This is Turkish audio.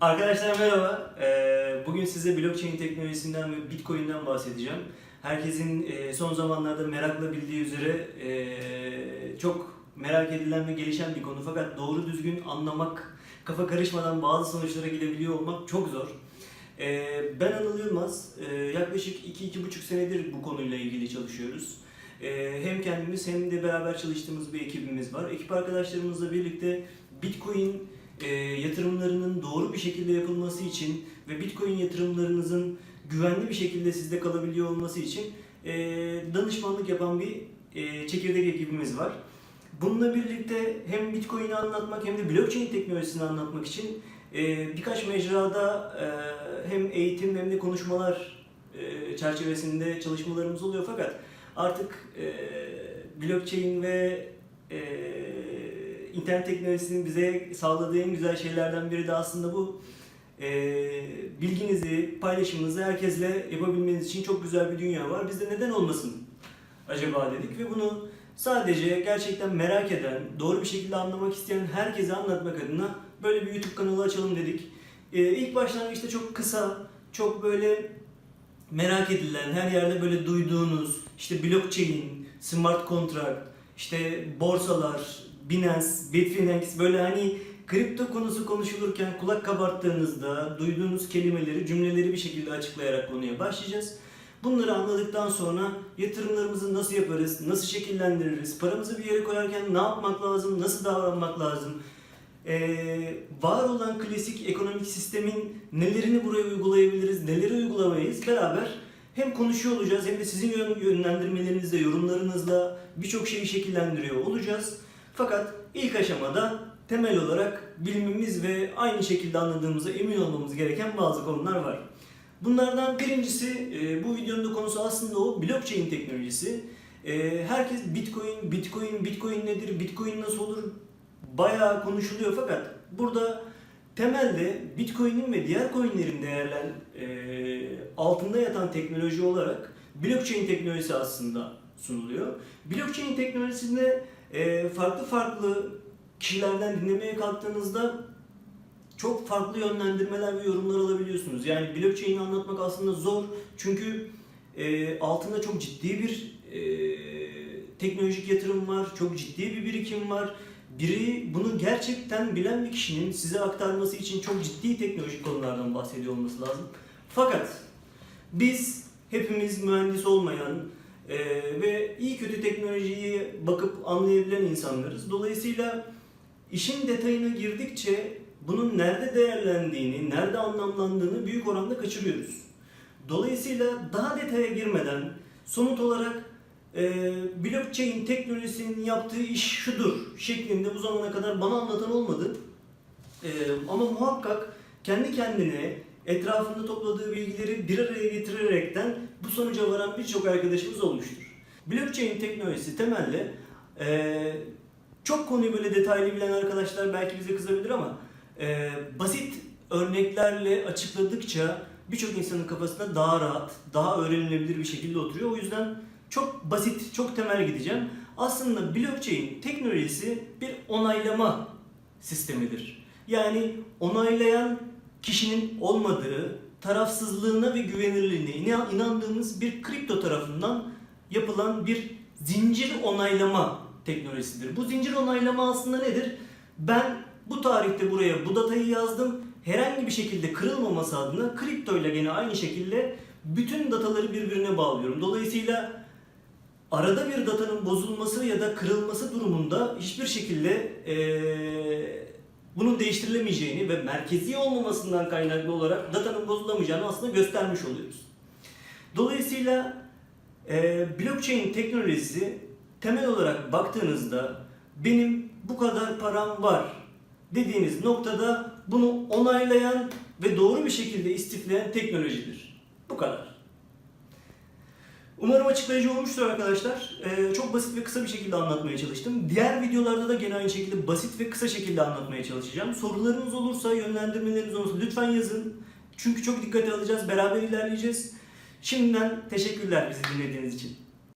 Arkadaşlar merhaba. Ee, Bugün size blockchain teknolojisinden ve bitcoin'den bahsedeceğim. Herkesin e, son zamanlarda merakla bildiği üzere e, çok merak edilen ve gelişen bir konu. Fakat doğru düzgün anlamak, kafa karışmadan bazı sonuçlara gidebiliyor olmak çok zor. Ee, Ben Anıl Yılmaz. Ee, Yaklaşık 2-2,5 senedir bu konuyla ilgili çalışıyoruz. Hem kendimiz hem de beraber çalıştığımız bir ekibimiz var. Ekip arkadaşlarımızla birlikte Bitcoin e, yatırımlarının doğru bir şekilde yapılması için ve Bitcoin yatırımlarınızın güvenli bir şekilde sizde kalabiliyor olması için e, danışmanlık yapan bir e, çekirdek ekibimiz var. Bununla birlikte hem Bitcoin'i anlatmak hem de blockchain teknolojisini anlatmak için e, birkaç mecrada e, hem eğitim hem de konuşmalar e, çerçevesinde çalışmalarımız oluyor fakat artık e, blockchain ve e, internet teknolojisinin bize sağladığı en güzel şeylerden biri de aslında bu. E, bilginizi, paylaşımınızı herkesle yapabilmeniz için çok güzel bir dünya var. Bizde neden olmasın acaba dedik ve bunu sadece gerçekten merak eden, doğru bir şekilde anlamak isteyen herkese anlatmak adına böyle bir YouTube kanalı açalım dedik. E, ilk başlangıçta çok kısa, çok böyle merak edilen, her yerde böyle duyduğunuz işte blockchain, smart contract, işte borsalar, Binance, Bitfinex böyle hani kripto konusu konuşulurken kulak kabarttığınızda duyduğunuz kelimeleri, cümleleri bir şekilde açıklayarak konuya başlayacağız. Bunları anladıktan sonra yatırımlarımızı nasıl yaparız, nasıl şekillendiririz, paramızı bir yere koyarken ne yapmak lazım, nasıl davranmak lazım, ee, var olan klasik ekonomik sistemin nelerini buraya uygulayabiliriz, neleri uygulamayız beraber hem konuşuyor olacağız hem de sizin yön- yönlendirmelerinizle, yorumlarınızla birçok şeyi şekillendiriyor olacağız. Fakat ilk aşamada temel olarak bilmemiz ve aynı şekilde anladığımıza emin olmamız gereken bazı konular var. Bunlardan birincisi, e, bu videonun da konusu aslında o blockchain teknolojisi. E, herkes bitcoin, bitcoin, bitcoin nedir, bitcoin nasıl olur bayağı konuşuluyor fakat burada temelde bitcoin'in ve diğer coinlerin değerlen e, altında yatan teknoloji olarak blockchain teknolojisi aslında sunuluyor. Blockchain teknolojisinde e, farklı farklı kişilerden dinlemeye kalktığınızda çok farklı yönlendirmeler ve yorumlar alabiliyorsunuz. Yani blockchain'i anlatmak aslında zor çünkü e, altında çok ciddi bir e, teknolojik yatırım var, çok ciddi bir birikim var. Biri bunu gerçekten bilen bir kişinin size aktarması için çok ciddi teknolojik konulardan bahsediyor olması lazım. Fakat biz hepimiz mühendis olmayan e, ve iyi kötü teknolojiyi bakıp anlayabilen insanlarız. Dolayısıyla işin detayına girdikçe bunun nerede değerlendiğini, nerede anlamlandığını büyük oranda kaçırıyoruz. Dolayısıyla daha detaya girmeden somut olarak e, blockchain teknolojisinin yaptığı iş şudur şeklinde bu zamana kadar bana anlatan olmadı. E, ama muhakkak kendi kendine etrafında topladığı bilgileri bir araya getirerekten bu sonuca varan birçok arkadaşımız olmuştur. Blockchain teknolojisi temelde e, çok konuyu böyle detaylı bilen arkadaşlar belki bize kızabilir ama e, basit örneklerle açıkladıkça birçok insanın kafasında daha rahat, daha öğrenilebilir bir şekilde oturuyor. O yüzden çok basit, çok temel gideceğim. Aslında blockchain teknolojisi bir onaylama sistemidir. Yani onaylayan kişinin olmadığı, tarafsızlığına ve güvenilirliğine inan- inandığımız bir kripto tarafından yapılan bir zincir onaylama teknolojisidir. Bu zincir onaylama aslında nedir? Ben bu tarihte buraya bu datayı yazdım. Herhangi bir şekilde kırılmaması adına kripto ile gene aynı şekilde bütün dataları birbirine bağlıyorum. Dolayısıyla arada bir datanın bozulması ya da kırılması durumunda hiçbir şekilde eee, bunun değiştirilemeyeceğini ve merkezi olmamasından kaynaklı olarak datanın bozulamayacağını aslında göstermiş oluyoruz. Dolayısıyla eee, blockchain teknolojisi temel olarak baktığınızda benim bu kadar param var dediğiniz noktada bunu onaylayan ve doğru bir şekilde istifleyen teknolojidir. Bu kadar. Umarım açıklayıcı olmuştur arkadaşlar. Ee, çok basit ve kısa bir şekilde anlatmaya çalıştım. Diğer videolarda da gene aynı şekilde basit ve kısa şekilde anlatmaya çalışacağım. Sorularınız olursa, yönlendirmeleriniz olursa lütfen yazın. Çünkü çok dikkate alacağız, beraber ilerleyeceğiz. Şimdiden teşekkürler bizi dinlediğiniz için.